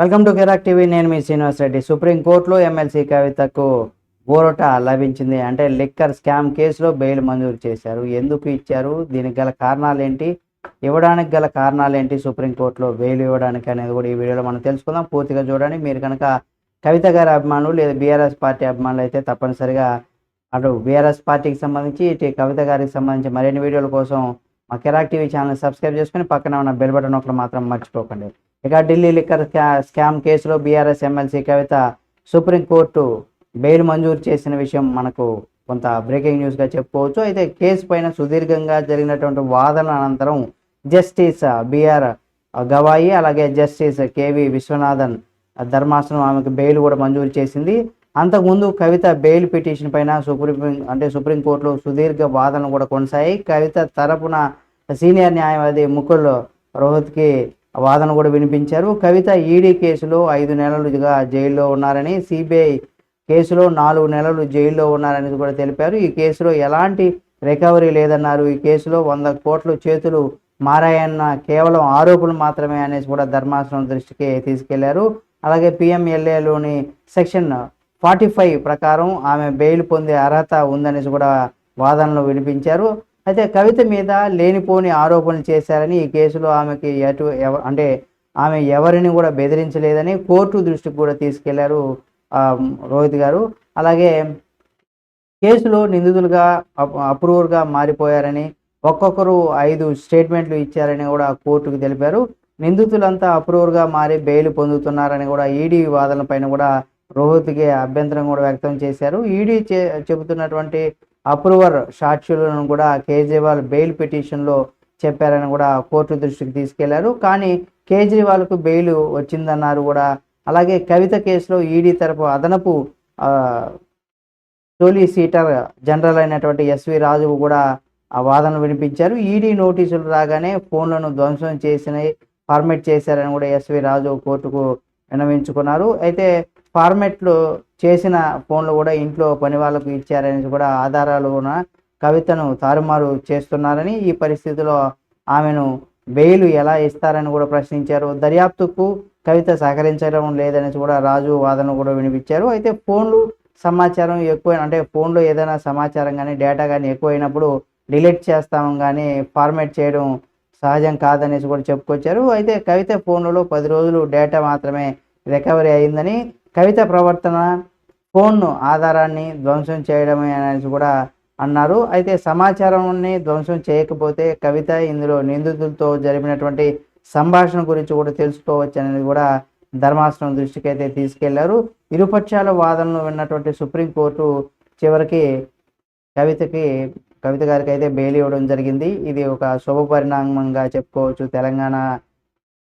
Welcome to కెరాక్ TV. నేను మీ శ్రీనివాస్ రెడ్డి. సుప్రీంకోర్టులో MLC కవితకు ఊరట లభించింది. అంటే లిక్కర్ స్కామ్ కేసులో బెయిల్ మంజూరు చేశారు. ఎందుకు ఇచ్చారు? దీనికి గల కారణాలు ఏంటి ఇవ్వడానికి గల కారణాలు ఏంటి సుప్రీంకోర్టులో బెయిల్ ఇవ్వడానికి అనేది కూడా ఈ వీడియోలో మనం తెలుసుకుందాం. పూర్తిగా చూడండి. మీరు కనుక కవిత గారి అభిమానులు లేదా బీఆర్ఎస్ పార్టీ అభిమానులు అయితే తప్పనిసరిగా అటు బీఆర్ఎస్ పార్టీకి సంబంధించి ఇటు కవిత గారికి సంబంధించి మరిన్ని వీడియోల కోసం మా కెరాక్ టీవీ ఛానల్ సబ్స్క్రైబ్ చేసుకుని పక్కన ఉన్న బెల్ బటన్ ఒకటి మాత్రం మర్చిపోకండి. ఇక ఢిల్లీ లిక్కర్ స్కా- స్కామ్ కేసులో BRS MLC Kavitha supreme court bail మంజూరు చేసిన విషయం మనకు కొంత బ్రేకింగ్ న్యూస్గా చెప్పుకోవచ్చు. అయితే కేసు పైన సుదీర్ఘంగా జరిగినటువంటి వాదన అనంతరం జస్టిస్ బిఆర్ గవాయి అలాగే జస్టిస్ కేవి విశ్వనాథన్ ధర్మాసనం ఆమెకు బెయిల్ కూడా మంజూరు చేసింది. అంతకుముందు కవిత బెయిల్ పిటిషన్ పైన సుప్రీం అంటే సుప్రీంకోర్టులో సుదీర్ఘ వాదనలు కూడా కొనసాగాయి. కవిత తరపున సీనియర్ న్యాయవాది ముకుల్ రోహిత్కి వాదన కూడా వినిపించారు. కవిత ఈడీ కేసులో ఐదు నెలలుగా జైల్లో ఉన్నారని సిబిఐ కేసులో నాలుగు నెలలు జైల్లో ఉన్నారని కూడా తెలిపారు. ఈ కేసులో ఎలాంటి రికవరీ లేదన్నారు. ఈ కేసులో వంద కోట్లు చేతులు మారాయన్న కేవలం ఆరోపణలు మాత్రమే అనేసి కూడా ధర్మాసనం దృష్టికి తీసుకెళ్ళారు. అలాగే పిఎంఎల్ఏలోని సెక్షన్ ఫార్టీ ఫైవ్ ప్రకారం ఆమె బెయిల్ పొందే అర్హత ఉందనేసి కూడా వాదనలు వినిపించారు. అయితే కవిత మీద లేనిపోని ఆరోపణలు చేశారని ఈ కేసులో ఆమెకి ఎటు ఎవ అంటే ఆమె ఎవరిని కూడా బెదిరించలేదని కోర్టు దృష్టికి కూడా తీసుకెళ్ళారు రోహిత్ గారు. అలాగే కేసులో నిందితులుగా అప్- అప్రూవర్గా మారిపోయారని ఒక్కొక్కరు ఐదు స్టేట్మెంట్లు ఇచ్చారని కూడా కోర్టుకు తెలిపారు. నిందితులంతా అప్రూవర్గా మారి బెయిల్ పొందుతున్నారని కూడా ఈడీ వాదనపైన కూడా రోహిత్కి అభ్యంతరం కూడా వ్యక్తం చేశారు. ఈడీ చెబుతున్నటువంటి అప్రూవర్ సాక్షులను కూడా కేజ్రీవాల్ బెయిల్ పిటిషన్లో చెప్పారని కూడా కోర్టు దృష్టికి తీసుకెళ్ళారు. కానీ కేజ్రీవాల్కు బెయిల్ వచ్చిందన్నారు కూడా. అలాగే కవిత కేసులో ఈడీ తరపు అదనపు సోలిసిటర్ జనరల్ అయినటువంటి ఎస్వి రాజు కూడా ఆ వాదనలు వినిపించారు. ఈడీ నోటీసులు రాగానే ఫోన్లను ధ్వంసం చేసిన పర్మిట్ చేశారని కూడా ఎస్వి రాజు కోర్టుకు విన్నవించుకున్నారు. అయితే ఫార్మెట్లు చేసిన ఫోన్లు కూడా ఇంట్లో పని వాళ్ళకు ఇచ్చారని కూడా ఆధారాలు ఉన్న కవితను తారుమారు చేస్తున్నారని ఈ పరిస్థితిలో ఆమెను బెయిల్ ఎలా ఇస్తారని కూడా ప్రశ్నించారు. దర్యాప్తుకు కవిత సహకరించడం లేదనేసి కూడా రాజు వాదన కూడా వినిపించారు. అయితే ఫోన్లు సమాచారం ఎక్కువ అంటే ఫోన్లో ఏదైనా సమాచారం కానీ డేటా కానీ ఎక్కువైనప్పుడు డిలీట్ చేస్తాం కానీ ఫార్మేట్ చేయడం సహజం కాదనేసి కూడా చెప్పుకొచ్చారు. అయితే కవిత ఫోన్లలో పది రోజులు డేటా మాత్రమే రికవరీ అయిందని కవిత ప్రవర్తన ఫోన్ ఆధారాన్ని ధ్వంసం చేయడమే అనేసి కూడా అన్నారు. అయితే సమాచారాన్ని ధ్వంసం చేయకపోతే కవిత ఇందులో నిందితులతో జరిపినటువంటి సంభాషణ గురించి కూడా తెలుసుకోవచ్చు అనేది కూడా ధర్మాసనం దృష్టికి అయితే తీసుకెళ్ళారు. ఇరుపక్షాల వాదనలు విన్నటువంటి సుప్రీంకోర్టు చివరికి కవితకి కవిత గారికి అయితే బెయిల్ ఇవ్వడం జరిగింది. ఇది ఒక శుభ పరిణామంగా చెప్పుకోవచ్చు. తెలంగాణ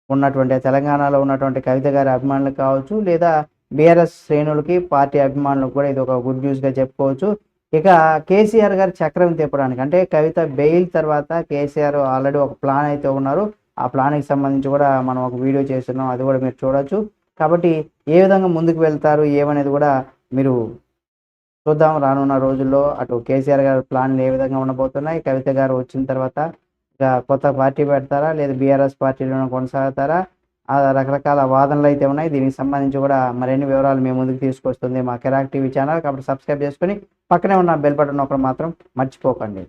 ఉన్నటువంటి తెలంగాణలో ఉన్నటువంటి కవిత గారి అభిమానులు కావచ్చు లేదా బీఆర్ఎస్ శ్రేణులకి పార్టీ అభిమానులకు కూడా ఇది ఒక గుడ్ న్యూస్గా చెప్పుకోవచ్చు. ఇక కేసీఆర్ గారు చక్రం తిప్పడానికి అంటే కవిత బెయిల్ తర్వాత కేసీఆర్ ఆల్రెడీ ఒక ప్లాన్ అయితే ఉన్నారు. ఆ ప్లాన్కి సంబంధించి కూడా మనం ఒక వీడియో చేస్తున్నాం అది కూడా మీరు చూడొచ్చు. కాబట్టి ఏ విధంగా ముందుకు వెళ్తారు ఏమనేది కూడా మీరు చూద్దాం రానున్న రోజుల్లో. అటు కేసీఆర్ గారు ప్లాన్లు ఏ విధంగా ఉండబోతున్నాయి కవిత గారు వచ్చిన తర్వాత ఇక కొత్త పార్టీ పెడతారా లేదా బీఆర్ఎస్ పార్టీలో కొనసాగుతారా రకరకాల వాదనలు అయితే ఉన్నాయి. దీనికి సంబంధించి కూడా మరిన్ని వివరాలు మేము ముందుకు తీసుకొస్తుంది మా కెరాక్ టీవీ ఛానల్. కాబట్టి సబ్స్క్రైబ్ చేసుకొని పక్కనే ఉన్న బెల్ బటన్ ఒకటి మాత్రం మర్చిపోకండి.